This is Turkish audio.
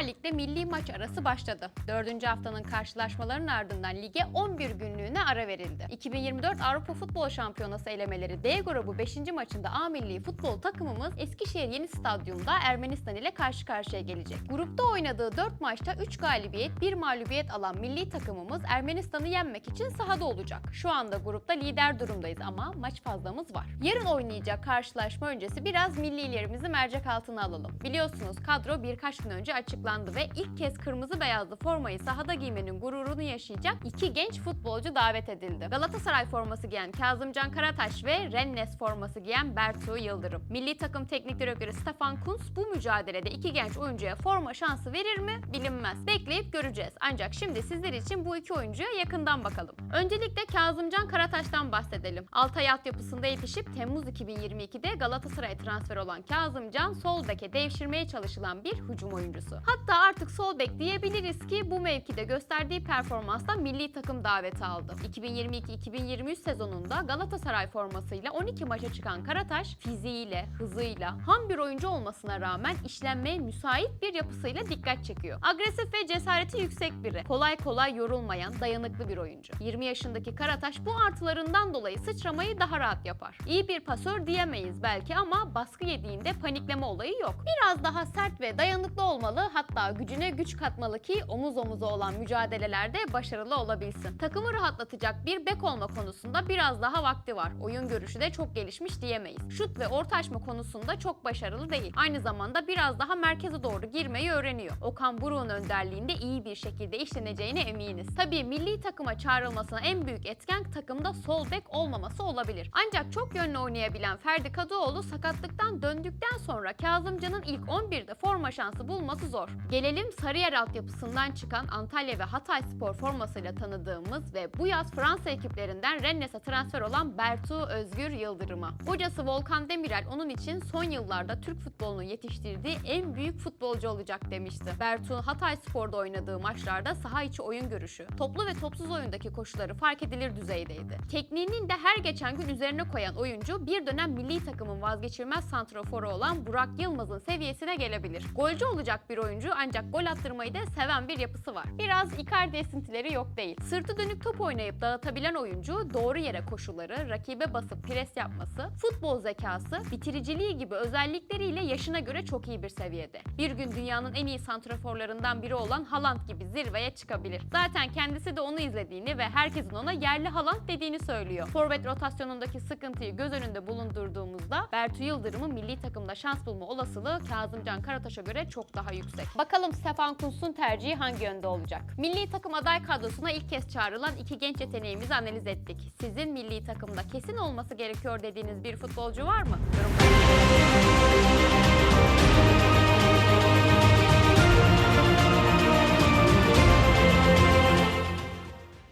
ve milli maç arası başladı. Dördüncü haftanın karşılaşmalarının ardından lige 11 günlüğüne ara verildi. 2024 Avrupa Futbol Şampiyonası elemeleri D grubu 5. maçında A milli futbol takımımız Eskişehir Yeni Stadyum'da Ermenistan ile karşı karşıya gelecek. Grupta oynadığı 4 maçta 3 galibiyet, 1 mağlubiyet alan milli takımımız Ermenistan'ı yenmek için sahada olacak. Şu anda grupta lider durumdayız ama maç fazlamız var. Yarın oynayacak karşılaşma öncesi biraz millilerimizi mercek altına alalım. Biliyorsunuz kadro birkaç gün önce açıklandı ve ilk kez kırmızı beyazlı formayı sahada giymenin gururunu yaşayacak iki genç futbolcu davet edildi. Galatasaray forması giyen Kazımcan Karataş ve Rennes forması giyen Bertu Yıldırım. Milli takım teknik direktörü Stefan Kuntz bu mücadelede iki genç oyuncuya forma şansı verir mi bilinmez. Bekleyip göreceğiz. Ancak şimdi sizler için bu iki oyuncuya yakından bakalım. Öncelikle Kazımcan Karataş'tan bahsedelim. Altay altyapısında yetişip Temmuz 2022'de Galatasaray'a transfer olan Kazımcan sol beke devşirmeye çalışılan bir hücum oyuncusu. Hatta artık sol bek diyebiliriz ki bu mevkide gösterdiği performansla milli takım daveti aldı. 2022-2023 sezonunda Galatasaray formasıyla 12 maça çıkan Karataş fiziğiyle, hızıyla, ham bir oyuncu olmasına rağmen işlenmeye müsait bir yapısıyla dikkat çekiyor. Agresif ve cesareti yüksek biri. Kolay kolay yorulmayan, dayanıklı bir oyuncu. 20 yaşındaki Karataş bu artılarından dolayı sıçramayı daha rahat yapar. İyi bir pasör diyemeyiz belki ama baskı yediğinde panikleme olayı yok. Biraz daha sert ve dayanıklı olmalı hatta gücüne güç katmalı ki omuz omuza olan mücadelelerde başarılı olabilsin. Takımı rahatlatacak bir bek olma konusunda biraz daha vakti var. Oyun görüşü de çok gelişmiş diyemeyiz. Şut ve orta açma konusunda çok başarılı değil. Aynı zamanda biraz daha merkeze doğru girmeyi öğreniyor. Okan Buruk'un önderliğinde iyi bir şekilde işleneceğine eminiz. Tabii milli takıma çağrılmasına en büyük etken takımda sol bek olmaması olabilir. Ancak çok yönlü oynayabilen Ferdi Kadıoğlu sakatlıktan döndükten sonra Kazımcan'ın ilk 11'de forma şansı bulması zor. Gelelim Sarıyer altyapısından çıkan Antalya ve Hatay Spor formasıyla tanıdığımız ve bu yaz Fransa ekiplerinden Rennes'e transfer olan Bertu Özgür Yıldırım'a. Hocası Volkan Demirel onun için son yıllarda Türk futbolunu yetiştirdiği en büyük futbolcu olacak demişti. Bertu Hatay Spor'da oynadığı maçlarda saha içi oyun görüşü, toplu ve topsuz oyundaki koşuları fark edilir düzeydeydi. Tekniğinin de her geçen gün üzerine koyan oyuncu bir dönem milli takımın vazgeçilmez santraforu olan Burak Yılmaz'ın seviyesine gelebilir. Golcü olacak bir oyuncu ancak gol attırmayı da seven bir yapısı var. Biraz Icardi esintileri yok değil. Sırtı dönük top oynayıp dağıtabilen oyuncu doğru yere koşuları, rakibe basıp pres yapması, futbol zekası, bitiriciliği gibi özellikleriyle yaşına göre çok iyi bir seviyede. Bir gün dünyanın en iyi santraforlarından biri olan Haaland gibi zirveye çıkabilir. Zaten kendisi de onu izlediğini ve herkesin ona yerli Haaland dediğini söylüyor. Forvet rotasyonundaki sıkıntıyı göz önünde bulundurduğumuzda Bertu Yıldırım'ın milli takımda şans bulma olasılığı Kazımcan Karataş'a göre çok daha yüksek. Bakalım Stefan Kuntz'un tercihi hangi yönde olacak? Milli takım aday kadrosuna ilk kez çağrılan iki genç yeteneğimizi analiz ettik. Sizin milli takımda kesin olması gerekiyor dediğiniz bir futbolcu var mı? Yorumlara